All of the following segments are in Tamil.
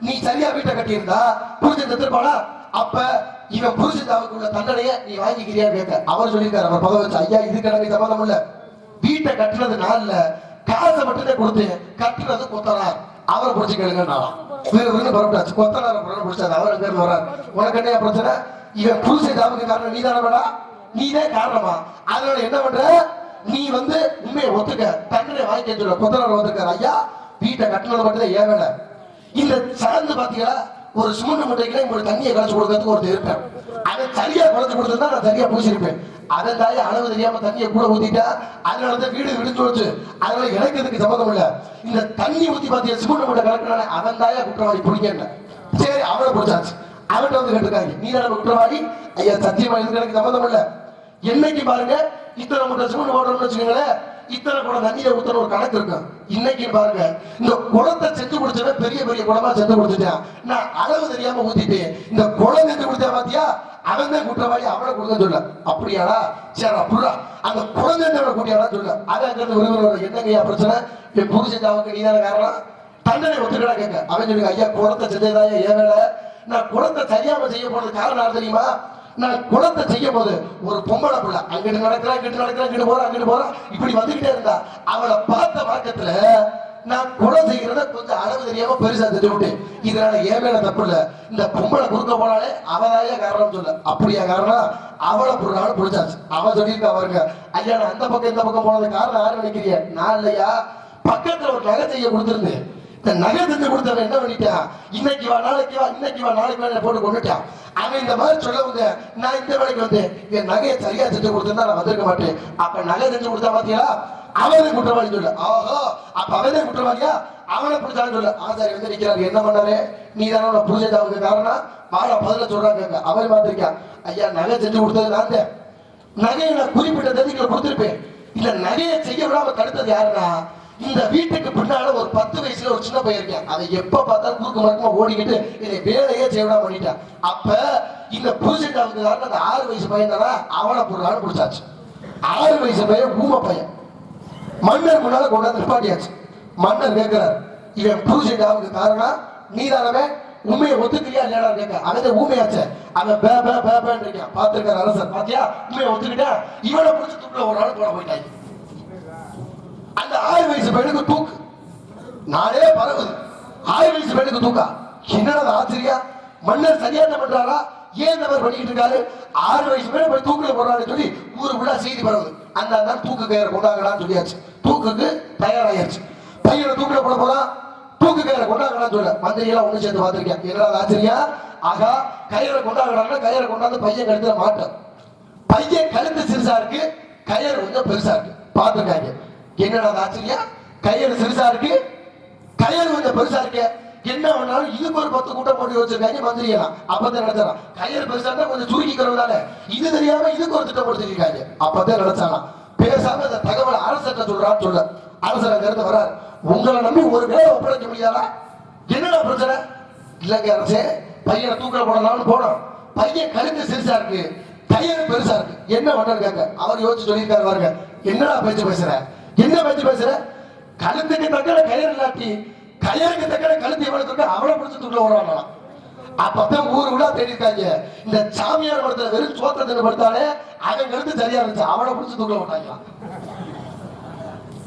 நீ சரியா வீட்டை கட்டியிருந்தா புரிஞ்சு தத்திருப்பாளா அப்ப இவன் புரிஞ்சுதாவுக்கு உள்ள தண்டனைய நீ வாங்கிக்கிறியா கேட்க அவர் சொல்லியிருக்காரு அவர் பதவி வச்சு ஐயா இதுக்கு எனக்கு சம்மந்தம் இல்ல. வீட்டை கட்டுறது நாள்ல காசை மட்டும்தான் கொடுத்து கட்டுறது கொத்தனார். அவரை பிடிச்சி கேளுங்க நாளாம் வேறு விருந்து பரப்பிட்டாச்சு கொத்தனார் பிடிச்சாரு அவர் பேர் வர்றாரு. உனக்கு என்ன பிரச்சனை? இவன் புரிஞ்சுதாவுக்கு காரணம் நீ தானே நீதே காரணமா? அதனால என்ன பண்ற? நீ வந்து உண்மையை ஒத்துக்க. தண்டனை வாங்கிக்க சொல்ல. கொத்தனார் வந்திருக்காரு ஐயா வீட்டை கட்டினது மட்டும் ஏன் வேலை. இந்த சார்ந்து பாத்தீங்களா ஒரு சுமண்ண முட்டைக்கு ஒரு தண்ணியை கலச்சு கொடுக்கறதுக்கு ஒருத்தர் இருப்பேன் அதை சரியா கலச்சு கொடுத்துருந்தா நான் சரியா பூசிருப்பேன் அதை தாய அளவு தெரியாம தண்ணியை கூட ஊத்திட்டா அதனால தான் வீடு விடுச்சு வச்சு அதனால எனக்கு இதுக்கு சம்மந்தம் இல்ல. இந்த தண்ணி ஊத்தி பாத்தியா சுமண்ண முட்டை கலக்கிறான அவன் தாயா குற்றவாளி பிடிக்க சரி அவனை பிடிச்சாச்சு. அவன்கிட்ட வந்து கேட்டிருக்காங்க நீ தானே குற்றவாளி? ஐயா சத்தியமா இதுக்கு எனக்கு சம்மந்தம் இல்லை. என்னைக்கு பாருங்க இத்தனை மூட்டை சிமெண்ட் போடுறோம்னு வச்சுக்கோங்களேன் இத்தனை குடம் தண்ணியை ஊத்தன ஒரு கணக்கு இருக்கும் இன்னைக்கு பாருங்க இந்த குளத்தை செஞ்சு குடிச்சவன் பெரிய பெரிய குடமா செஞ்சு குடிச்சிட்டான் நான் அளவு தெரியாம ஊத்திட்டேன். இந்த குளம் செஞ்சு குடிச்சா பாத்தியா அவன் தான் குற்றவாளி அவனை கொடுக்க சொல்ல. அப்படியாடா? சரி அப்படிடா. அந்த குழந்தை கூட்டியாடா சொல்ல. அது அங்கிருந்து ஒருவர் என்னங்கய்யா பிரச்சனை? என் புருஷன் நீ நீதான காரணம்? தண்டனை ஒத்துக்கடா கேட்க. அவன் சொல்லுங்க ஐயா குளத்தை செஞ்சதாயா ஏன் வேலை? நான் குளத்தை சரியாம செய்ய போனது காரணம் தெரியுமா? நான் குழந்தை செய்ய போது ஒரு பொம்பளை பிள்ளை அங்கிட்டு நடக்கிறா இங்கிட்டு நடக்கிறா இங்கிட்டு போறா அங்கிட்டு போறா இப்படி வந்துகிட்டே இருந்தா அவளை பார்த்த மார்க்கத்துல நான் குளம் செய்கிறத கொஞ்சம் அளவு தெரியாம பெருசா செஞ்சு விட்டேன் இதனால ஏன் மேல தப்பு இல்ல. இந்த பொம்பளை குறுக்க போனாலே அவதாய காரணம் சொல்ல அப்படியா காரணம் அவளை ஒரு நாள் பிடிச்சாச்சு. அவ சொல்லியிருக்கா பாருங்க ஐயா நான் அந்த பக்கம் இந்த பக்கம் போனது காரணம் யாரு நினைக்கிறீங்க? நான் இல்லையா. பக்கத்துல ஒரு நகை செய்ய கொடுத்துருந்தேன். இந்த நகை செஞ்சு கொடுத்தவன் என்ன பண்ணிட்டான் இன்னைக்கு வா நாளைக்கு வா இன்னைக்கு வா நாளைக்கு வா போட்டு கொண்டுட்டான் அவன் இந்த மாதிரி சொல்லவங்க நான் இந்த வேலைக்கு வந்தேன் என் நகையை சரியா செஞ்சு கொடுத்தா நான் வந்திருக்க மாட்டேன். அப்ப நகை செஞ்சு கொடுத்தா பாத்தீங்களா? அவனே குற்றவாளி சொல்ல. ஆஹோ அப்ப அவனே குற்றவாளியா? அவனை பிடிச்சாலும் சொல்ல. ஆசாரி வந்து நிக்கிறாரு. என்ன பண்ணாரு? நீ தானே உன்னை புரிஞ்சதாவுக்கு காரணம்? வாழ பதில சொல்றாங்க அவன் பார்த்திருக்கான் ஐயா நகை செஞ்சு கொடுத்தது நான் தான். நகையை நான் குறிப்பிட்ட தேதிகளை கொடுத்துருப்பேன். இல்ல நகையை செய்ய விடாம தடுத்தது யாருன்னா? இந்த வீட்டுக்கு பின்னால ஒரு பத்து வயசுல ஒரு சின்ன பையன் இருக்கேன். அதை எப்ப பார்த்தாலும் குறுக்கு மறக்கமா ஓடிக்கிட்டு இதை வேலையே செய்ய பண்ணிட்டேன் பண்ணிட்டான் அப்ப இந்த புருஷன்டாவுக்கு காரணம் அந்த ஆறு வயசு பையன் தானே அவனை பொருளான்னு பிடிச்சாச்சு. ஆறு வயசு பையன் ஊம பையன். மன்னர் முன்னால கொண்டாந்து நிப்பாட்டியாச்சு. மன்னர் கேட்கிறார் இவன் புருஷன்டாவுக்கு காரணம் நீதானவே உண்மையை ஒத்துக்கிறியா இல்லையா கேட்க அவன் ஊமையாச்சே. அவன் பே பே பே பேன்னு இருக்கான். பார்த்திருக்காரு அரசர். பாத்தியா? உண்மையை ஒத்துக்கிட்டா? இவனை பிடிச்சி துப்புல ஒரு ஆள் போட போயிட்டாங்க. வயசு தூக்கு. நாளே பரவுது ஆயிரம் வயசு பெண்ணுக்கு தூக்கா. என்னடா ஆச்சரியா? மன்னர் சரியா என்ன பண்றாரா? ஏன் இந்த மாதிரி பண்ணிட்டு இருக்காரு? ஆறு வயசு பேர் போய் தூக்கில போடுறான்னு சொல்லி ஊரு ஃபுல்லா செய்தி பரவுது. அந்த அந்த தூக்கு கயிறு கொண்டாங்கடான்னு சொல்லியாச்சு. தூக்குக்கு தயாராகியாச்சு. பையனை தூக்கில போட போறான் தூக்கு கயிறை கொண்டாங்கடான்னு சொல்ல மந்திரியெல்லாம் ஒன்று ஒண்ணு சேர்ந்து பார்த்திருக்கேன் என்னடா ஆச்சரியா? ஆகா கயிறை கொண்டாங்கடான்னா கயிறை கொண்டாந்து பையன் கழுத்துல மாட்டோம் பையன் கழுத்து சிறுசா இருக்கு கயிறு கொஞ்சம் பெருசா இருக்கு. பார்த்துருக்காங்க. என்னடா ஆச்சரியா? கையெழு சிறுசா இருக்கு. கையெழு கொஞ்சம் பெருசா இருக்கு. என்ன பண்ணாலும் இதுக்கு ஒரு பத்து கூட்டம் போட்டு வச்சிருக்காங்க மந்திரி அப்பதான் நடத்தலாம். கையெழு பெருசா இருந்தா கொஞ்சம் சுருக்கிக்கிறதுனால இது தெரியாம இதுக்கு ஒரு திட்டம் போட்டு அப்பதான் நடத்தலாம். பேசாம இந்த தகவல் அரசர்கிட்ட சொல்றான்னு சொல்ல. அரசர் அங்க இருந்து வர்றாரு. உங்களை நம்பி ஒரு வேலை ஒப்படைக்க முடியாதா? என்னடா பிரச்சனை? இல்லைங்க அரசே பையனை தூக்கில போடலாம்னு போனோம். பையன் கழுத்து சிறுசா இருக்கு. கயிறு பெருசா இருக்கு. என்ன பண்ணாங்க அவர் யோசிச்சு சொல்லியிருக்காரு பாருங்க. என்னடா பேச்சு பேசுற? என்ன பேச்சு பேசுற? கழுத்துக்கு தக்கன கயிறு இல்லாட்டி கயிறுக்கு தக்கன கழுத்து எவ்வளவு இருக்கு அவளை பிடிச்சு தூக்கில அப்பதான் ஊரு விழா தேடிட்டாங்க. இந்த சாமியார் படத்துல வெறும் சோத்த படுத்தாலே அவன் கழுத்து சரியா இருந்துச்சு. அவளை பிடிச்சு தூக்கில விட்டாங்களாம்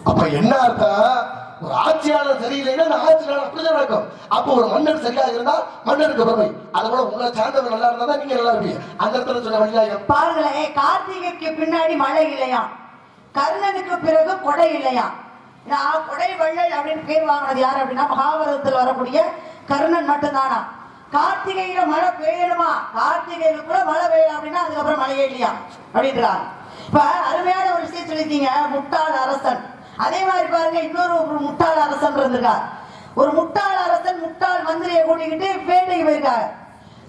அப்ப என்ன அர்த்தம்? ஒரு ஆட்சியாளர் சரியில்லைன்னா அந்த ஆட்சியாளர் அப்படிதான் நடக்கும். அப்போ ஒரு மன்னர் சரியா இருந்தா மன்னருக்கு பெருமை. அது போல உங்களை சார்ந்தவர் நல்லா இருந்தா தான் நீங்க நல்லா இருப்பீங்க. அந்த இடத்துல சொல்ல வழியாக பாருங்களேன் கார்த்திகைக்கு பின்னாடி மழை இல்லையா? கர்ணனுக்கு பிறகு கொடை இல்லையாம் நான் கொடை வள்ளல் அப்படின்னு பேர் வாங்கினது யார் அப்படின்னா மகாபாரதத்தில் வரக்கூடிய கர்ணன் மட்டும்தானா? கார்த்திகையில மழை பெய்யணுமா? கார்த்திகையில கூட மழை பெய்யலாம் அப்படின்னா அதுக்கப்புறம் மழையே இல்லையா? அப்படின்றாங்க. இப்ப அருமையான ஒரு விஷயம் சொல்லியிருக்கீங்க முட்டாள் அரசன். அதே மாதிரி பாருங்க இன்னொரு ஒரு முட்டாள் அரசன் இருந்திருக்கார். ஒரு முட்டாள் அரசன் முட்டாள் மந்திரியை கூட்டிக்கிட்டு வேட்டைக்கு போயிருக்காங்க.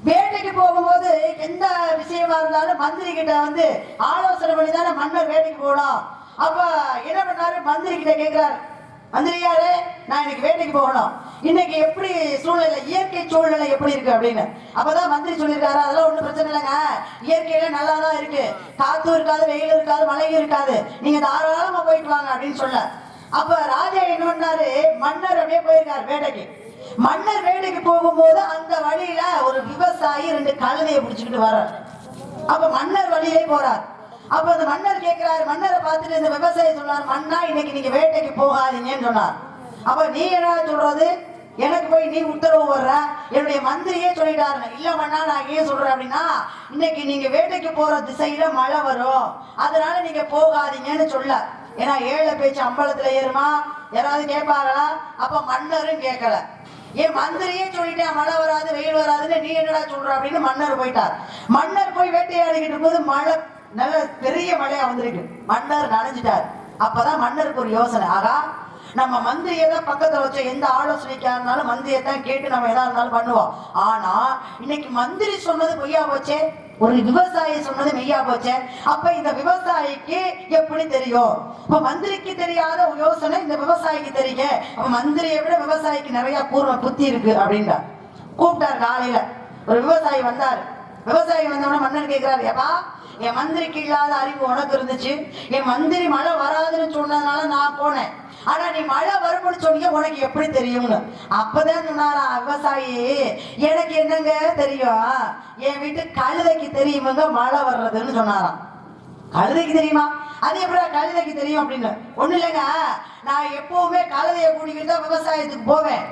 வேட்டைக்கு போகும்போது எந்த விஷயமா இருந்தாலும் மந்திரி கிட்ட வந்து ஆலோசனை பண்ணி தானே மன்னர் வேட்டைக்கு போகலாம் அப்ப என்ன பண்ணாரு? மந்திரி கிட்ட கேட்கிறாரு மந்திரியாரு நான் இன்னைக்கு வேட்டைக்கு போகணும். இன்னைக்கு எப்படி சூழ்நிலை இயற்கை சூழ்நிலை எப்படி இருக்கு அப்படின்னு. அப்பதான் மந்திரி சொல்லியிருக்காரு. அதெல்லாம் ஒன்றும் பிரச்சனை இல்லைங்க. இயற்கையில நல்லா தான் இருக்கு. காத்தும் இருக்காது வெயில் இருக்காது மழையும் இருக்காது. நீங்க தாராளமா போயிட்டு வாங்க அப்படின்னு சொல்ல. அப்ப ராஜா என்ன பண்ணாரு? மன்னர் அப்படியே போயிருக்காரு வேட்டைக்கு. மன்னர் வேலைக்கு போகும்போது அந்த வழியில ஒரு விவசாயி ரெண்டு கழுதையை பிடிச்சுக்கிட்டு வர்றார். அப்ப மன்னர் வழியே போறார். அப்ப அந்த மன்னர் கேட்கிறாரு மன்னரை பார்த்துட்டு இந்த விவசாயி சொன்னார் மன்னா இன்னைக்கு நீங்க வேட்டைக்கு போகாதீங்கன்னு சொன்னார். அப்ப நீ என்ன சொல்றது? எனக்கு போய் நீ உத்தரவு வர்ற? என்னுடைய மந்திரியே சொல்லிட்டாரு. இல்ல மன்னா நான் ஏன் சொல்றேன் அப்படின்னா இன்னைக்கு நீங்க வேட்டைக்கு போற திசையில மழை வரும். அதனால நீங்க போகாதீங்கன்னு சொல்ல ஏன்னா ஏழை பேச்சு அம்பலத்துல ஏறுமா? யாராவது கேட்பாங்களா? அப்ப மன்னரும் கேட்கல. என் மந்திரியே சொல்லிட்டேன் மழை வராது வெயில் வராதுன்னு நீ என்னடா சொல்ற? அப்படின்னு மன்னர் போயிட்டார். மன்னர் போய் வேட்டையாடிக்கிட்டு போது மழை நல்ல பெரிய மழையா வந்திருக்கு. மன்னர் நனைஞ்சிட்டார். அப்பதான் மன்னருக்கு ஒரு யோசனை. ஆகா நம்ம மந்திரியை தான் பக்கத்துல வச்ச எந்த ஆலோசனைக்கா இருந்தாலும் மந்திரியை தான் கேட்டு நம்ம எதா இருந்தாலும் பண்ணுவோம். ஆனா இன்னைக்கு மந்திரி சொன்னது பொய்யா போச்சே? ஒரு விவசாயி சொன்னது மெய்யா போச்சே? அப்ப இந்த விவசாயிக்கு எப்படி தெரியும்? இப்ப மந்திரிக்கு தெரியாத யோசனை இந்த விவசாயிக்கு தெரியுங்க. அப்ப மந்திரியை விட விவசாயிக்கு நிறைய பூர்வ புத்தி இருக்கு அப்படின்டா கூப்பிட்டார் காலையில. ஒரு விவசாயி வந்தார். விவசாயி வந்தவன மன்னர் கேட்கிறாரு ஏப்பா என் மந்திரிக்கு இல்லாத அறிவு உனக்கு இருந்துச்சு. என் மந்திரி மழை வராதுன்னு சொன்னதுனால நான் போனேன். ஆனா நீ மழை வரும்னு சொன்னீங்க உனக்கு எப்படி தெரியும்னு. அப்பதான் சொன்னாரா விவசாயி எனக்கு என்னங்க தெரியும்? என் வீட்டு கழுதைக்கு தெரியுமுங்க மழை வர்றதுன்னு சொன்னாராம். கழுதைக்கு தெரியுமா? அது எப்படி கழுதைக்கு தெரியும் அப்படின்னு? ஒண்ணு இல்லைங்க. நான் எப்பவுமே கழுதைய கூட்டிக்கிட்டு தான் விவசாயத்துக்கு போவேன்.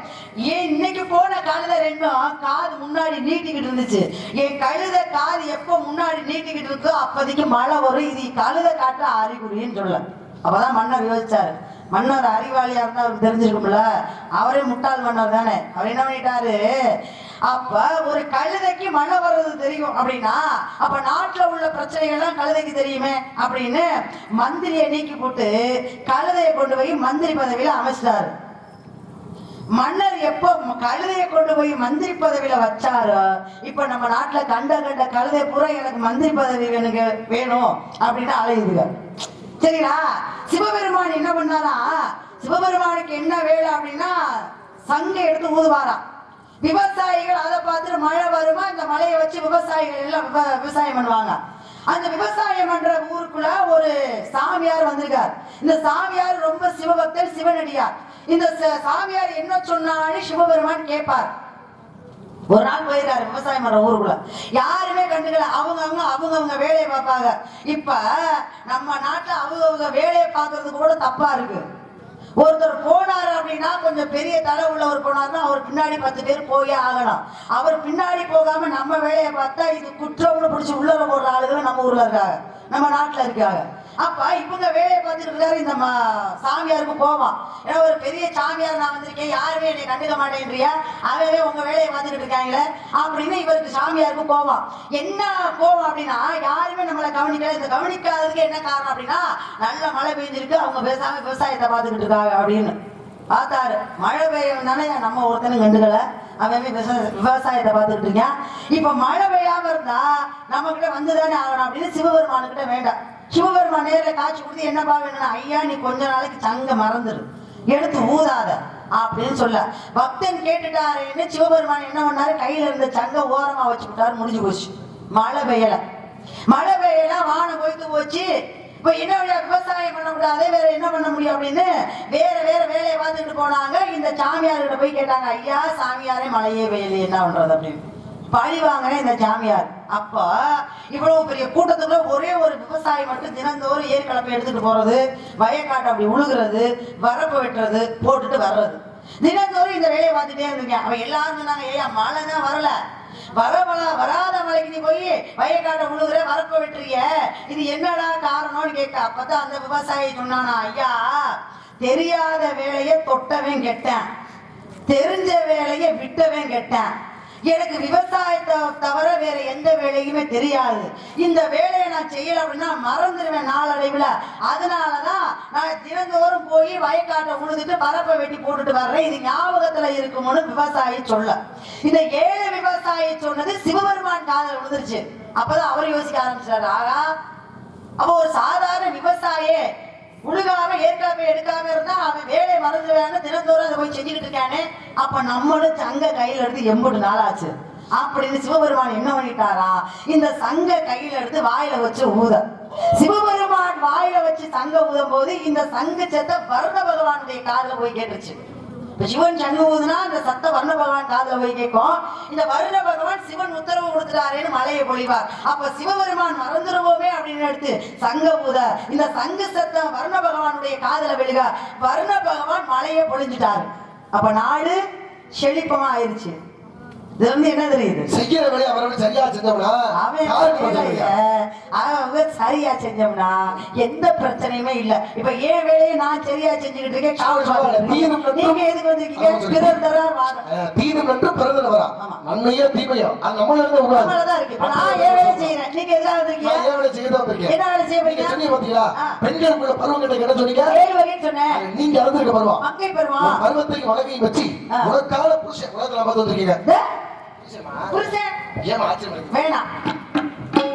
ஏன் இன்னைக்கு போன கழுதை ரெண்டும் காது முன்னாடி நீட்டிக்கிட்டு இருந்துச்சு. என் கழுதை காது எப்போ முன்னாடி நீட்டிக்கிட்டு இருக்கோ அப்போதைக்கு மழை வரும். இது கழுதை காட்ட அறிகுறின்னு சொல்ல அப்பதான் மன்னர் யோசிச்சாரு. மன்னர் அறிவாளியா இருந்தா அவருக்கு தெரிஞ்சிருக்கும்ல. அவரே முட்டாள் மன்னர் தானே. அவர் என்ன பண்ணிட்டாரு? அப்ப ஒரு கழுதைக்கு மழை வர்றது தெரியும் அப்படின்னா அப்ப நாட்டுல உள்ள பிரச்சனைகள்லாம் கழுதைக்கு தெரியுமே அப்படின்னு மந்திரியை நீக்கி போட்டு கழுதையை கொண்டு போய் மந்திரி பதவியில அமைச்சிட்டாரு மன்னர் எப்போ கழுதையை கொண்டு போய் மந்திரி பதவியில வச்சாரோ இப்ப நம்ம நாட்டுல கண்ட கண்ட கழுதை பூரா எனக்கு மந்திரி பதவி வேணுங்க வேணும் அப்படின்னு அலையுதுங்க சரிங்களா? சிவபெருமான் என்ன பண்ணாரா? சிவபெருமானுக்கு என்ன வேலை அப்படின்னா சங்க எடுத்து ஊதுவாராம். விவசாயிகள் அதை பார்த்துட்டு மழை வருமா? இந்த மழையை வச்சு விவசாயிகள் எல்லாம் விவசாயம் பண்ணுவாங்க. அந்த விவசாயம் பண்ற ஊருக்குள்ள ஒரு சாமியார் வந்திருக்கார். இந்த சாமியார் ரொம்ப சிவபக்தர் சிவனடியார். இந்த ச- சாமியார் என்ன சொன்னாலும் சிவபெருமான் கேட்பார். ஒரு நாள் போயிருக்காரு விவசாயம் பண்ற ஊருக்குள்ள. யாருமே கண்டுக்கல. அவங்க அவங்க அவங்க அவங்க வேலையை பார்ப்பாங்க. இப்ப நம்ம நாட்டுல அவங்க அவங்க வேலையை பார்க்கறதுக்கு கூட தப்பா இருக்கு. ஒருத்தர் போனார் அப்படின்னா கொஞ்சம் பெரிய தலை உள்ளவர் போனாருன்னா அவர் பின்னாடி பத்து பேர் போயே ஆகலாம். அவர் பின்னாடி போகாம நம்ம வேலையை பார்த்தா இது குற்றம்னு பிடிச்சி உள்ள போடுற ஆளுகளும் நம்ம ஊர்ல இருக்காங்க. நம்ம நாட்டுல இருக்காங்க. அப்ப இவங்க வேலையை பார்த்துட்டு இருக்காரு இந்த சாமியாருக்கு போவான் ஏன்னா ஒரு பெரிய சாமியார் நான் வந்திருக்கேன். யாருமே என்னை கண்டுக்க மாட்டேன்றியா? அவவே உங்க வேலையை பார்த்துக்கிட்டு இருக்காங்களே? அப்படின்னு இவருக்கு சாமியாருக்கு போவான் என்ன போவோம் அப்படின்னா யாருமே நம்மளை கவனிக்கல. இந்த கவனிக்காததுக்கு என்ன காரணம் அப்படின்னா நல்ல மழை பெய்ஞ்சிருக்கு அவங்க பேசாம விவசாயத்தை பார்த்துக்கிட்டு இருக்காங்க அப்படின்னு. பார்த்தாரு. மழை பெய்யும் தானே நம்ம ஒருத்தனும் கண்டுக்கலை. அவன் விவசாய விவசாயத்தை பார்த்துக்கிட்டு இருக்கான் இப்ப மழை பெய்யாம இருந்தா நம்ம கிட்ட வந்துதானே ஆகணும் அப்படின்னு சிவபெருமானுக்கிட்ட வேண்டாம். சிவபெருமான் நேரில் காட்சி கொடுத்து என்னப்பா வேணும்னா ஐயா நீ கொஞ்ச நாளைக்கு சங்க மறந்துடும் எடுத்து ஊதாத. அப்படின்னு சொல்ல. பக்தன் கேட்டுட்டாருன்னு சிவபெருமான் என்ன பண்ணாரு? கையில இருந்த சங்க ஓரமா வச்சு விட்டாரு முடிஞ்சு போச்சு. மழை பெய்யல. மழை பெய்யல வானம் கொய்த்து போச்சு. இப்ப என்ன விவசாயம் பண்ண முடியாது வேற என்ன பண்ண முடியும் அப்படின்னு வேற வேற வேலையை பார்த்துட்டு போனாங்க. இந்த சாமியார்கிட்ட போய் கேட்டாங்க ஐயா சாமியாரே மழையே பெய்யலையே என்ன பண்றது? அப்படின்னு. பழி வாங்கின இந்த சாமியார். அப்ப இவ்வளவு பெரிய கூட்டத்துக்குள்ள ஒரே ஒரு விவசாயி மட்டும் தினந்தோறும் ஏர் எடுத்துட்டு போறது வயக்காட்டை அப்படி உழுகிறது வரப்பு வெட்டுறது போட்டுட்டு வர்றது. தினந்தோறும் இந்த வேலையை பார்த்துட்டே இருந்தீங்க. அவன் எல்லாரும் சொன்னாங்க ஏயா மழை தான் வரல. வர மழை வராத மழைக்கு நீ போய் வயக்காட்டை உழுகுற வரப்ப விட்டுறிய. இது என்னடா காரணம்னு கேட்க அப்பதான் அந்த விவசாயி சொன்னானா ஐயா தெரியாத வேலையை தொட்டவன் கெட்டேன். தெரிஞ்ச வேலையை விட்டவன் கெட்டேன். எனக்கு விவசாயத்தை தவிர வேற எந்த வேலையுமே தெரியாது. இந்த வேலையை நான் செய்யல அப்படின்னா மறந்துடுவேன் நாளடைவில். அதனாலதான் நான் தினந்தோறும் போய் வயக்காட்டை உழுதுட்டு பரப்பை வெட்டி போட்டுட்டு வர்றேன். இது ஞாபகத்துல இருக்கும்னு விவசாயி சொல்ல. இந்த ஏழு விவசாயி சொன்னது சிவபெருமான் காதல் விழுந்துருச்சு அப்பதான் அவர் யோசிக்க ஆரம்பிச்சாரு. ஆகா அப்போ ஒரு சாதாரண விவசாயி உழுகாம ஏற்காம எடுக்காம இருந்தா அவன் வேலையை மறந்துடுவான்னு தினந்தோறும் அதை போய் செஞ்சுக்கிட்டு இருக்கானே. அப்ப நம்மளும் சங்க கையில எடுத்து எண்பது நாள் ஆச்சு அப்படின்னு சிவபெருமான் என்ன பண்ணிட்டாரா? இந்த சங்க கையில எடுத்து வாயில வச்சு ஊத. சிவபெருமான் வாயில வச்சு சங்க ஊதும் போது இந்த சங்க செத்த வருண பகவானுடைய காதல போய் கேட்டுச்சு சிவன் சங்கு ஊதுனா அந்த சத்த வர்ண பகவான் காதல போய் கேட்கும். இந்த வருண பகவான் சிவன் உத்தரவு கொடுத்துட்டாரேன்னு மலையை பொழிவார். அப்ப சிவபெருமான் மறந்துருவோமே அப்படின்னு எடுத்து சங்க ஊத இந்த சங்கு சத்தம் வர்ண பகவானுடைய காதல விழுக. வர்ண பகவான் மலையை பொழிஞ்சிட்டாரு. அப்ப நாடு செழிப்பமா ஆயிருச்சு. வந்து என்ன தெரியுது? செய்யற வேலையை சரியா செஞ்சோம்னா அவன் சரியா செஞ்சோம்னா எந்த பிரச்சனையுமே இல்ல. இப்ப ஏன் வேலையை நான் சரியா செஞ்சுக்கிட்டு இருக்கேன்? காவல் நீங்க எதுக்கு வந்திருக்கீங்க. பிறர் அஹ், தீரும் என்று பிறந்தல வரா. நன்மையோ தீமையோ அது நம்மள இருந்து உருவாது. நம்மளதான் இருக்கு. நான் ஏன் வேலை செய்யறேன்? நீங்க வந்திருக்கீங்க நான் ஏன் வேலை செய்ய தான் வந்திருக்கேன்? என்ன வேலை செய்ய போறீங்க சொன்னீங்க பாத்தீங்களா. பெண்களுக்குள்ள பருவம் கிட்ட என்ன சொன்னீங்க. ஏழு வகைன்னு சொன்னேன். நீங்க இறந்திருக்க பருவம். மங்கை பருவம். உன் பருவத்தையும் வழக்கையும் வச்சு ஆ. உனக்கான புருஷன் உலகத்துல பார்த்து வந்திருக்கீங்க. புருஷன். ஆச்சரியம்? வேணாம்.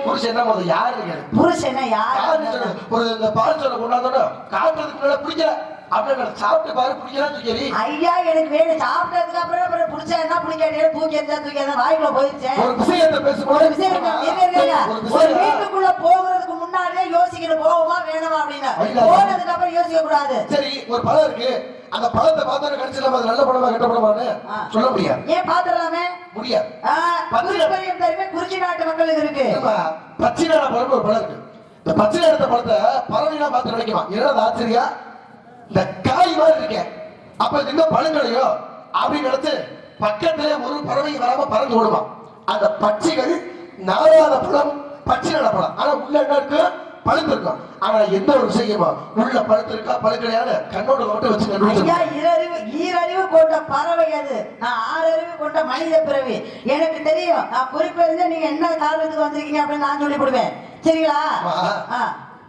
புருஷன் என்ன யார் சொல்லு. ஒரு இந்த பால் சொல்ல கொண்டாந்தோட காட்டுறதுக்கு பிடிக்கல. அப்படின்னு சாப்பிட்டு பாரு பிடிக்கலாம் தூக்கி ஐயா எனக்கு வேணும். சாப்பிட்டதுக்கு அப்புறம் அப்புறம் பிடிச்சா என்ன பிடிக்காட்டியா தூக்கி எறிஞ்சா தூக்கி வாய்க்குள்ள போயிருச்சேன் ஒரு விஷயத்தை பேசும்போது ஒரு விஷயம் இருக்கு. இருங்க, இருங்க, இருங்க. ஒரு ஒரு விஷயம் வீட்டுக்குள்ள போகிறதுக்கு முன்னாடியே யோசிக்கணும். போகுமா வேணுமா அப்படின்னு. போனதுக்கு அப்புறம் யோசிக்க கூடாது சரி ஒரு பழம் இருக்கு. அந்த பழத்தை பார்த்தா கடிச்சு அது நல்ல பழமா கெட்ட பழமான்னு ஆ. சொல்ல முடியாது. ஏன் பாத்துடலாமே முடியாது. குறி பரியம் தெரியுமே குறிச்சி நாட்டு மக்களுக்கு இருக்கு. பச்சை நாட பழம் ஒரு பழம் இருக்கு. இந்த பச்சை நாடத்த பழத்தை பறவைலாம் பார்த்து நினைக்குமா என்னது ஆச்சரியா? இந்த காய் மாதிரி இருக்கேன் அப்ப இது இன்னும் பழங்களையோ அப்படின்னு நினைச்சு பக்கத்துல ஒரு பறவை வராம பறந்து ஓடுமா? அந்த பச்சைகள் நாராத பழம் பச்சை நாட பழம். ஆனா உள்ள என்ன இருக்கு? பழுத்து இருக்கும் ஆனா எந்த ஒரு விஷயமா உள்ள பழுத்து இருக்கா? பழுக்கலையான கண்ணோட மட்டும் வச்சு கண்டுபிடிச்சு ஈரறிவு கொண்ட பறவை அது. நான் ஆறறிவு கொண்ட மனித பிறவி. எனக்கு தெரியும். நான் குறிப்பறிஞ்ச நீங்க என்ன காரணத்துக்கு வந்திருக்கீங்க அப்படின்னு நான் சொல்லி கொடுவேன் சரிங்களா.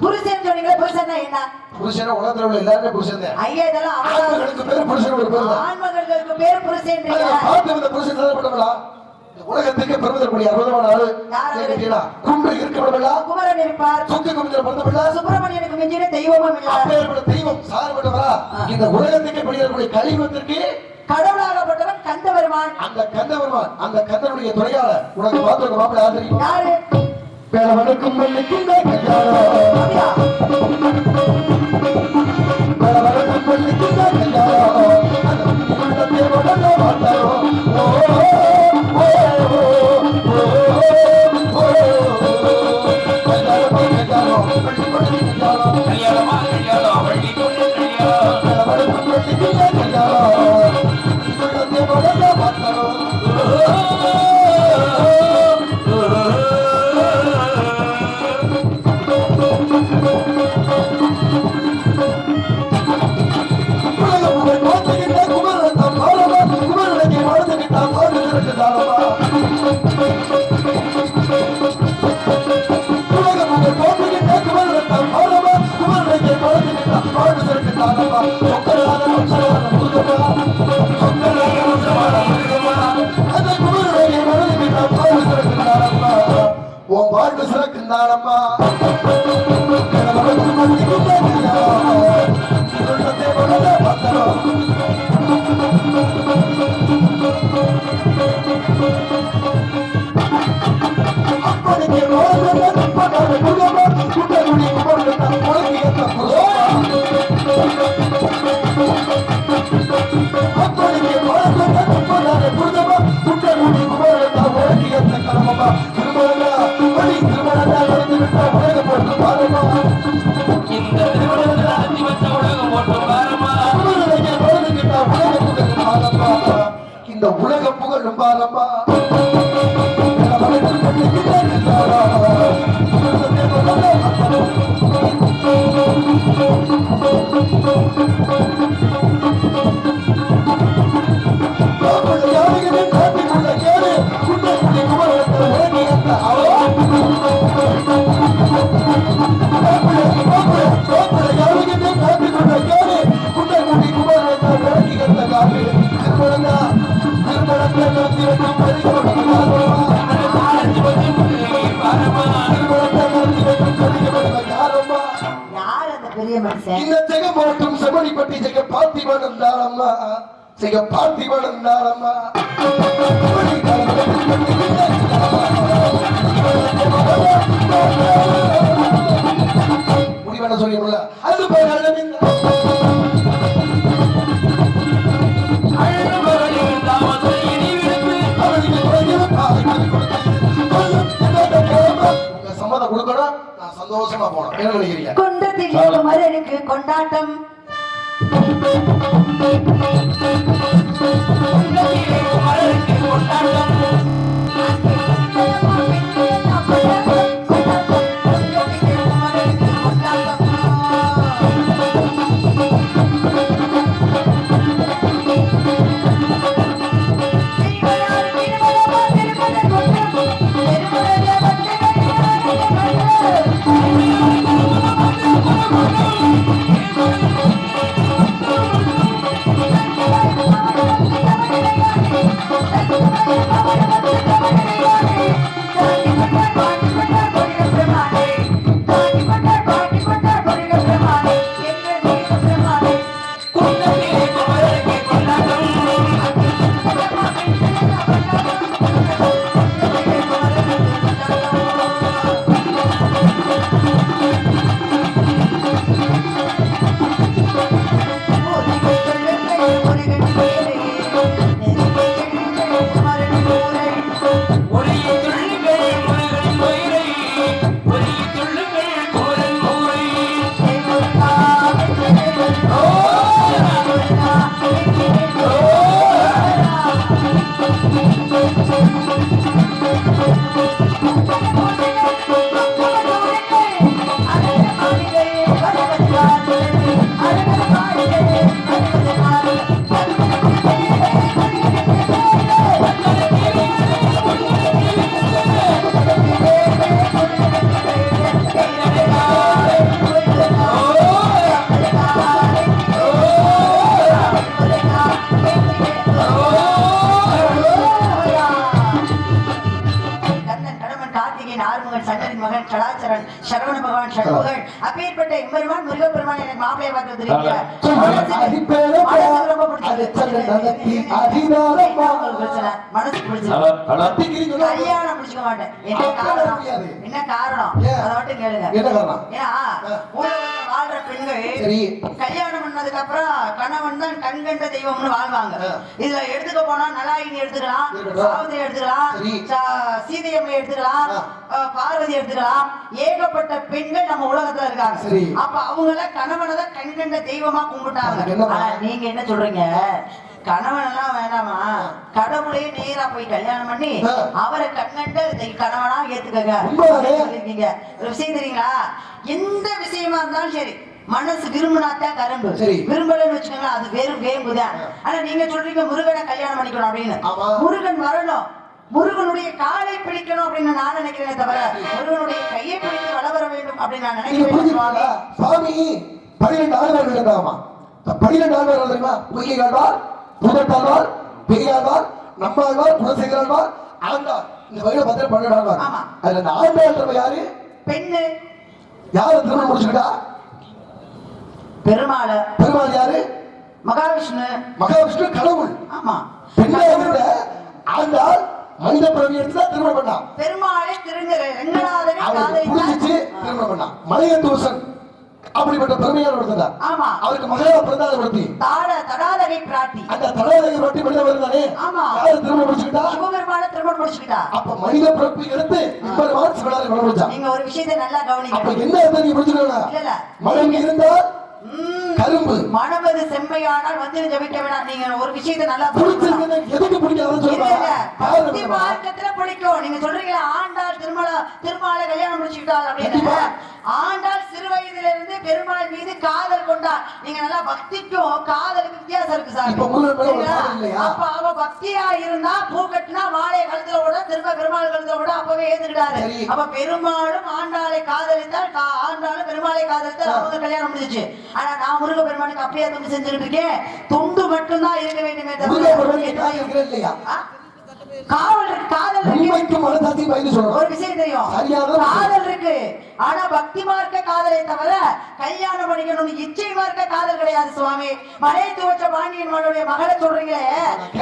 புருஷன் சொன்னீங்களா புருஷன்னா என்ன? புருஷன உலகத்துல உள்ள எல்லாருமே புருஷன் தான். ஐயா இதெல்லாம் ஆண்களுக்கு பேர் புருஷன் ஒரு பேர் தான். ஆண்மகளுக்கு பேர் புருஷன்றீங்க அதை பார்த்து வந்த புருஷன் இந்த உலகத்துக்கு பெருமதற்குரிய அற்புதமான ஆளு குன்று இருக்கவிடவில்லா குமரன் இருப்பார். சொத்து குமிஞ்சல பிறந்தவில்லா சுப்பிரமணியனுக்கு மிஞ்சின தெய்வமும் இல்ல. அப்பேற்பட்ட தெய்வம் சார்பட்டவரா ஆ. இந்த உலகத்துக்கு படிக்கக்கூடிய கலிவத்திற்கு கடவுளாகப்பட்டவன் கந்த பெருமான் அந்த கந்தவர்மான் அந்த கந்தனுடைய துணையால உனக்கு பார்த்து மாப்பிள்ளை யார் தெரியுமா யாரு? வேலவனுக்கும் மல்லிக்கும் கல்யாணம் அப்படியா? உன் வாழ்வு சிறக்குந்தாரம்மா கடவுளுக்கு புகழ் பாரமா கொடுக்கணும். நான் சந்தோஷமா போனோம் என்ன நினைக்கிறீங்க கொண்டத்தில் இருக்கும் கொண்டாட்டம். கொண்டாட்டம். அப்பேற்பட்ட எம்பெருமான் முருகப்பெருமான் எனக்கு மாப்பிளைய பிடிச்சிருக்கு. கல்யாணம் முடிச்சுக்க மாட்டேன் என்ன காரணம்? என்ன காரணம்? ஏன்? அதை மட்டும் கேளுங்க. என்ன காரணம்? ஏன்னா உலகத்துல வாழ்ற பெண்கள். கல்யாணம் பண்ணதுக்கு அப்புறம் கணவன் தான் கண்கண்ட தெய்வம்னு வாழ்வாங்க. இதுல எடுத்துக்க போனா நலாயினி எடுத்துக்கலாம். சாவித்திரி எடுத்துக்கலாம் சீதையம்மை எடுத்துக்கலாம் பார்வதி எடுத்துக்கலாம். ஏகப்பட்ட பெண்கள் நம்ம உலகத்துல இருக்காங்க. அப்ப அவங்கள கணவனை தான் கண்கண்ட தெய்வமா கும்பிட்டாங்க. நீங்க என்ன சொல்றீங்க? கணவன் எல்லாம் வேண்டாமா கடவுளையே நேரா போய் கல்யாணம் பண்ணி. அவரை கண்கண்ட தெய்- கணவனா ஏத்துக்கங்க. சொல்லியிருக்கீங்க. ஒரு விஷயம் தெரியுங்களா? எந்த விஷயமா இருந்தாலும் சரி. மனசு விரும்பினாத்தான் கரும்பு. விரும்பலன்னு வச்சுக்கோங்களேன் அது வெறும் வேம்புதான். ஆனா நீங்க சொல்றீங்க முருகனை கல்யாணம் பண்ணிக்கணும் அப்படின்னு. முருகன் வரணும். முருகனுடைய காலை பிடிக்கணும் அப்படின்னு நான் நினைக்கிறேன் தவிர முருகனுடைய கையை பிடித்து வள வர வேண்டும் அப்படின்னு நான் நினைக்கிறேன். சாமி பன்னிரெண்டு ஆழ்வார்கள் இருந்தாமா பன்னிரெண்டு ஆழ்வார்கள் தெரியுமா? பொய்கை ஆழ்வார் புதத்தாழ்வார் பெரியாழ்வார் நம்மாழ்வார் குலசேகராழ்வார் ஆண்டார் இந்த வகையில பத்திர பன்னெண்டு ஆழ்வார். ஆமா. அதுல இந்த ஆண்டாள் நம்ம யாரு? பெண்ணு. யாரு திருமணம் முடிச்சுக்கிட்டா பெருமாள். பெருமாள் யாரு? மகாவிஷ்ணு. மகாவிஷ்ணு கடவுள். ஆமா. பெண்ணா இருந்த ஆண்டாள் மனித பிறவி எடுத்து திருமணம் பண்ணா. பெருமாளை திருங்க திருமணம் பண்ணா. மலையத்தூசன். அப்படிப்பட்ட பெருமையான ஒருத்தர் ஆமா. அவருக்கு மகளா பிறந்தாத ஒருத்தி தாட தடாதகை பிராட்டி. அந்த மனித வருதானே ஆமா. யாரு திருமணம் முடிச்சுக்கிட்டா? சிவபெருமான திருமணம் முடிச்சுக்கிட்டா? அப்ப மனித பிறப்பு எடுத்து இப்ப சிவனாரை மனம் முடிச்சா நீங்க ஒரு விஷயத்தை நல்லா அப்ப கவனிக்கணும் என்ன அர்த்தம் நீ புரிஞ்சுக்கணும் இல்ல மனம் இருந்தால் கரும்பு. மனமது செம்மையானால் வந்து ஜபிக்க வேணாம் நீங்க ஒரு விஷயத்தை நல்லா. பிடிச்சிருக்குன்னு எதுக்கு பிடிக்காதுன்னு பக்தி மேடமா. மார்க்கத்துல பிடிக்கும். நீங்க சொல்றீங்களா ஆண்டாள் திருமண திருமாலை கல்யாணம் முடிச்சுக்கிட்டாள் அப்படின்னு. ஆண்டாள் சிறு வயதுல இருந்து பெருமாள் மீது காதல் கொண்டாள். நீங்க நல்லா பக்திக்கும் காதலுக்கு வித்தியாசம் இருக்கு சார் மேல? அப்ப அவ பக்தியா இருந்தா பூ கட்டினா மாலையை கழுத்துல விட திரும்ப பெருமாள் கழுத்துல விட அப்பவே ஏத்துக்கிட்டாரு. அப்ப பெருமாளும் ஆண்டாளை காதலித்தால் ஆண்டாளும் பெருமாளை காதலித்தால் அவங்க கல்யாணம் முடிஞ்சுச்சு. ஆனா நான் முருக பெருமானுக்கு அப்படியே துண்டு செஞ்சுக்கிட்டு இருக்கேன். துண்டு மட்டும்தான் இருக்க வேண்டுமே தவிர? காவல் காதல் ஒரு விஷயம் தெரியும். இருக்கு ஆனா பக்தி மார்க்க காதலை தவிர கல்யாணம் பண்ணிக்கணும் இச்சை மார்க்க காதல் கிடையாது சுவாமி. மலையை துவச்ச பாண்டியன் மகளுடைய மகளை சொல்றீங்களே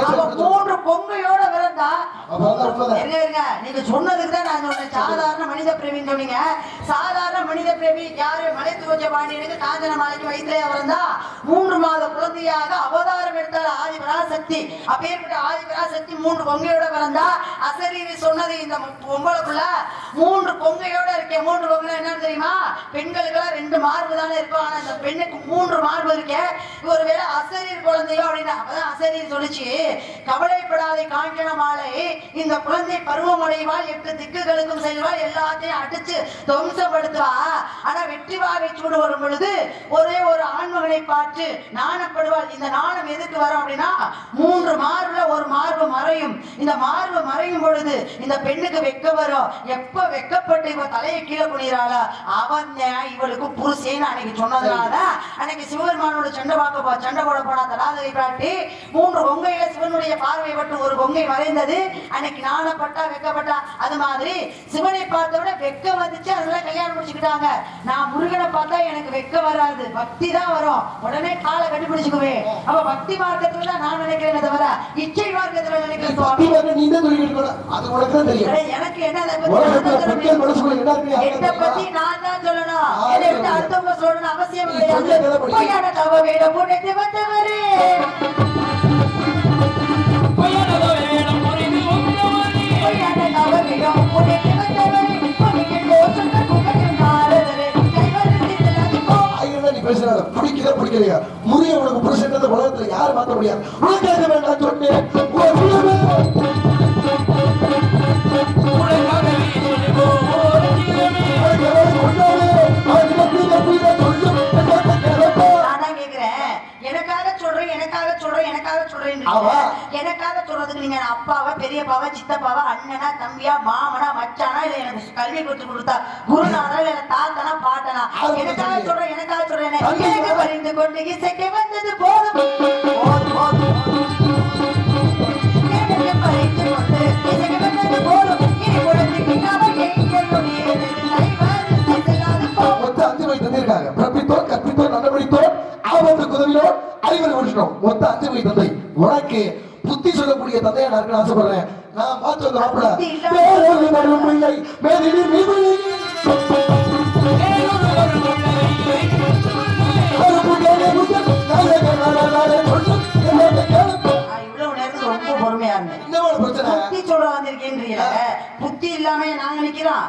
அவ மூன்று பொங்கையோட பிறந்தா. இருங்க இருங்க. நீங்க சொன்னதுக்கு தான் நான் சொன்னேன். சாதாரண மனித பிரேமின்னு சொன்னீங்க. சாதாரண மனித பிரேமி யாரு? மலை துவச்ச பாண்டியனுக்கு காஞ்சன மாலைக்கு வயிற்றுல பிறந்தா? மூன்று மாத குழந்தையாக அவதாரம் எடுத்தாள் ஆதி பராசக்தி. அப்பேற்பட்ட ஆதி பராசக்தி மூன்று பொங்கையோட பிறந்தா அசரீரி சொன்னது இந்த பொம்பளைக்குள்ள மூன்று பொங்கையோட இருக்கேன் மூன்று என்னன்னு தெரியுமா? பெண்களுக்கெல்லாம் ரெண்டு மார்பு தானே இருக்கும். ஆனா இந்த பெண்ணுக்கு மூன்று மார்பு இருக்கே. ஒருவேளை அசரீர் குழந்தையோ அப்படின்னா அப்பதான் அசரீர் சொல்லிச்சு. கவலைப்படாதே காஞ்சன மாலை. இந்த குழந்தை பருவமடைவாள் எட்டு திக்குகளுக்கும் செல்வாள் எல்லாத்தையும் அடிச்சு துவம்சப்படுத்துவா. ஆனா வெற்றி வாகை சூடு வரும் பொழுது ஒரே ஒரு ஆண்மகனை பார்த்து நாணப்படுவாள். இந்த நாணம் எதுக்கு வரும் அப்படின்னா மூன்று மார்புல ஒரு மார்பு மறையும். இந்த மார்பு மறையும் பொழுது இந்த பெண்ணுக்கு வெக்க வரும். எப்ப வெக்கப்பட்டு இவ தலையை கீழே குனிறாளா அவன் இவளுக்கு புருஷேன்னு அன்னைக்கு சொன்னதுனாலதான் அன்னைக்கு சிவபெருமானோட சண்டை பார்க்க போ சண்டை போட போனா தலாதரை காட்டி மூன்று கொங்கையில சிவனுடைய பார்வை மட்டும் ஒரு கொங்கை மறைந்தது. அன்னைக்கு நாணப்பட்டா வெக்கப்பட்டா அது மாதிரி சிவனை பார்த்த விட வெக்க வந்துச்சு அதனால கல்யாணம் முடிச்சுக்கிட்டாங்க. நான் முருகனை பார்த்தா எனக்கு வெக்க வராது பக்தி தான் வரும். உடனே காலை கட்டி பிடிச்சுக்குவேன் அப்ப பக்தி மார்க்கத்துல தான் நான் நினைக்கிறேனே தவிர இச்சை மார்க்கத்துல நினைக்கிறேன் எனக்கு என்ன அதை பத்தி நான் தான் சொல்லணும். அடுத்தவங்க அவசியம் கிடையாது. பொய்யான தவ வேடம் வந்தவரே. வேடம். பொய்யான தவ வேடம் வந்தவரே. பேசுறாரு பிடிக்கல பிடிக்கலையா முறிய உனக்கு உலகத்துல யாரும் மாத்த முடியாது. உனக்காக வேண்டாம் சொன்னேன் ஆமா. எனக்காக சொல்றதுக்கு நீங்க அப்பாவா பெரியப்பாவா சித்தப்பாவா அண்ணனா தம்பியா மாமனா மச்சானா இல்ல எனக்கு கல்வி கொடுத்து கொடுத்தா குருநாதா இல்ல தாத்தனா பாட்டனா எனக்காக. சொல்றேன் எனக்காக சொல்றேன் எனக்கு. பறிந்து கொண்டு இசைக்கு வந்தது போதும் போதும் போதும் எனக்கு பறிந்து கொண்டு இசைக்கு வந்தது போதும் இனி குழந்தைக்கு நாம எங்கேயோ வகை தந்திருக்காங்க பிறப்பித்தோர் கற்பித்தோர் நல்லபடித்தோர் அறிவுரை முடிச்சிட்டோம் மொத்த அஞ்சு வகை தந்தை. உனக்கு புத்தி சொல்லக்கூடிய தந்தையா நான் இருக்கணும்னு ஆசைப்படுறேன். நான் பார்த்து வந்த மாப்பிள்ள. பிள்ளை முதல் இவ்வளவு நேரத்துக்கு ரொம்ப பொறுமையா இருந்தேன். பிரச்சனை? சொல்ல வந்திருக்கேன்றீங்கள. புத்தி இல்லாம நாங்க நிக்கிறோம்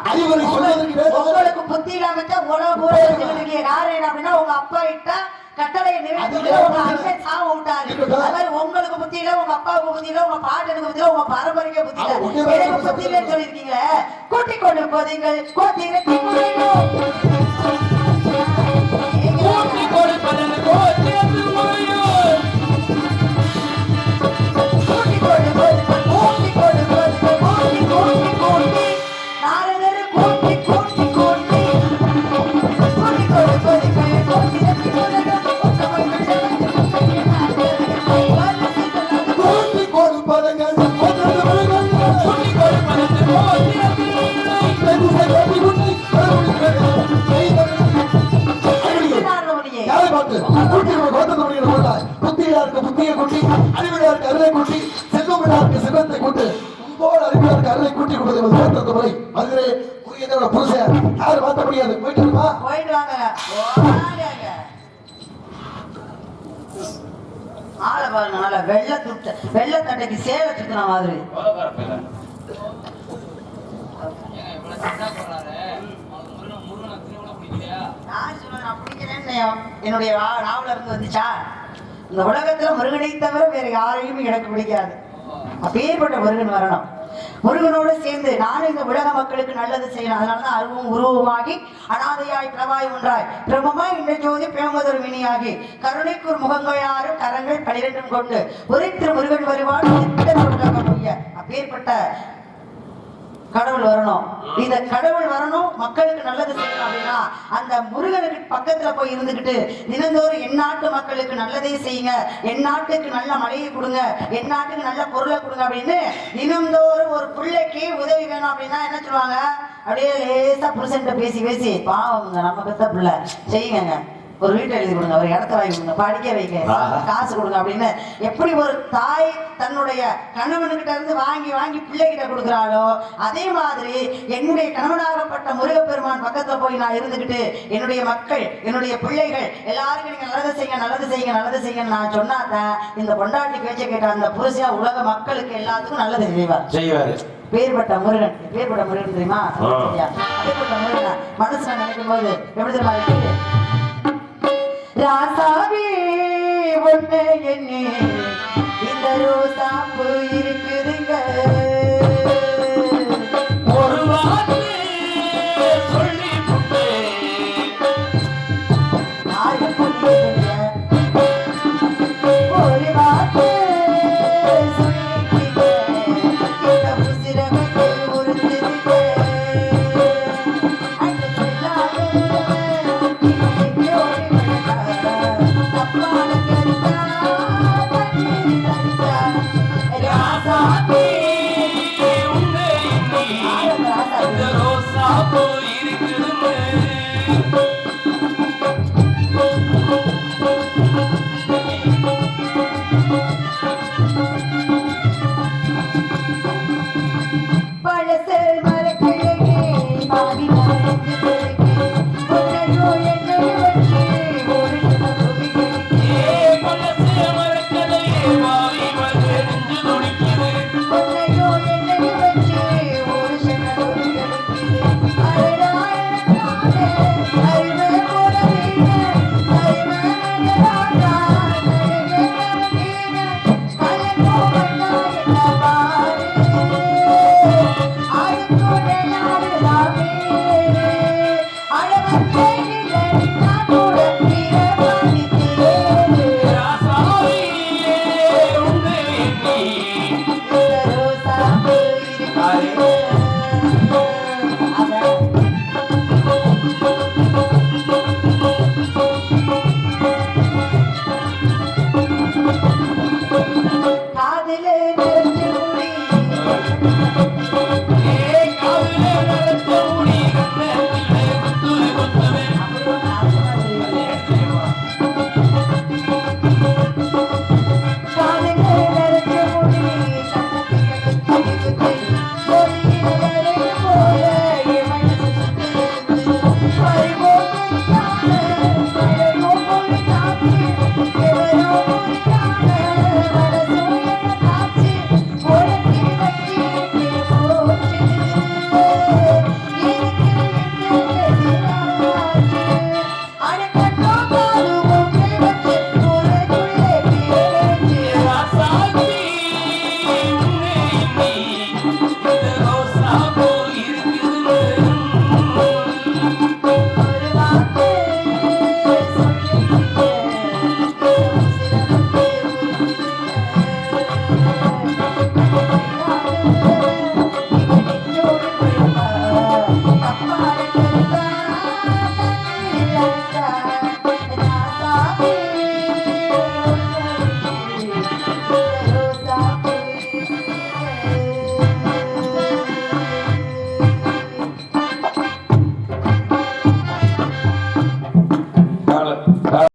உங்களுக்கு புத்தி இல்லாம உலக பூரா இருக்கீங்க யாரு அப்படின்னா உங்க அப்பா இட்ட கட்டளையை நிறைவேற்ற உங்க அண்ணன் சாவ விட்டாரு. உங்களுக்கு புத்தி இல்ல உங்க அப்பாவுக்கு புத்தி இல்ல உங்க பாட்டனுக்கு புத்தி இல்ல உங்க பரம்பரைக்கே புத்தி இல்ல. எனக்கு புத்தி இல்லைன்னு கூட்டிக் கொண்டு போதீங்கள். கூட்டி நான் மாதிரி என்னுடைய நா- நாவல இருந்து வந்துச்சா? இந்த உலகத்துல முருகனை தவிர வேற யாரையும் எனக்கு பிடிக்காது. அப்பேற்பட்ட முருகன் வரணும். முருகனோடு சேர்ந்து நானும் இந்த உலக மக்களுக்கு நல்லது செய்யணும். அதனாலதான் அருவும் உருவமாகி அனாதையாய் பிரவாய் ஒன்றாய் பிரமமாய் இந்த ஜோதி பேமதொரு மினியாகி. கருணைக்கூர் முகங்கள் கரங்கள் பனிரெண்டும் கொண்டு ஒரு திரு முருகன் வருவான் அப்பேற்பட்ட கடவுள் வரணும். இந்த கடவுள் வரணும் மக்களுக்கு நல்லது செய்யணும் அப்படின்னா அந்த முருகனுக்கு பக்கத்துல போய் இருந்துகிட்டு தினந்தோறும் என் நாட்டு மக்களுக்கு நல்லதே செய்யுங்க. என் நாட்டுக்கு நல்ல மழையை கொடுங்க. என் நாட்டுக்கு நல்ல பொருளை கொடுங்க அப்படின்னு தினந்தோறும் ஒரு பிள்ளைக்கு உதவி வேணும் அப்படின்னா என்ன சொல்லுவாங்க? அப்படியே லேசா புருஷன்கிட்ட பேசி பேசி பாவங்க நம்ம தான் பிள்ளை. செய்யுங்க ஒரு வீட்டை எழுதி கொடுங்க ஒரு இடத்த வாங்கி கொடுங்க படிக்க வைங்க. காசு கொடுங்க அப்படின்னு எப்படி ஒரு தாய் தன்னுடைய கணவன்கிட்ட இருந்து வாங்கி வாங்கி பிள்ளைகிட்ட கொடுக்குறாளோ அதே மாதிரி என்னுடைய கணவனாகப்பட்ட முருகப்பெருமான் பக்கத்துல போய் நான் இருந்துகிட்டு என்னுடைய மக்கள் என்னுடைய பிள்ளைகள் எல்லாருக்கும் நீங்க நல்லது செய்யுங்க நல்லது செய்யுங்க நல்லது செய்யுங்க நான் சொன்னாதான் இந்த பொண்டாட்டி பேச்சை கேட்ட அந்த புருஷன் உலக மக்களுக்கு எல்லாத்துக்கும் நல்லது செய்வார். செய்வாரு. பேர்பட்ட முருகன் பேர்பட்ட முருகன் தெரியுமா? மனசுல நினைக்கும் போது எப்படி தெரியுமா ராசாவே ஒன்று என்ன இந்த ரோசாப்பு இருக்கு Happy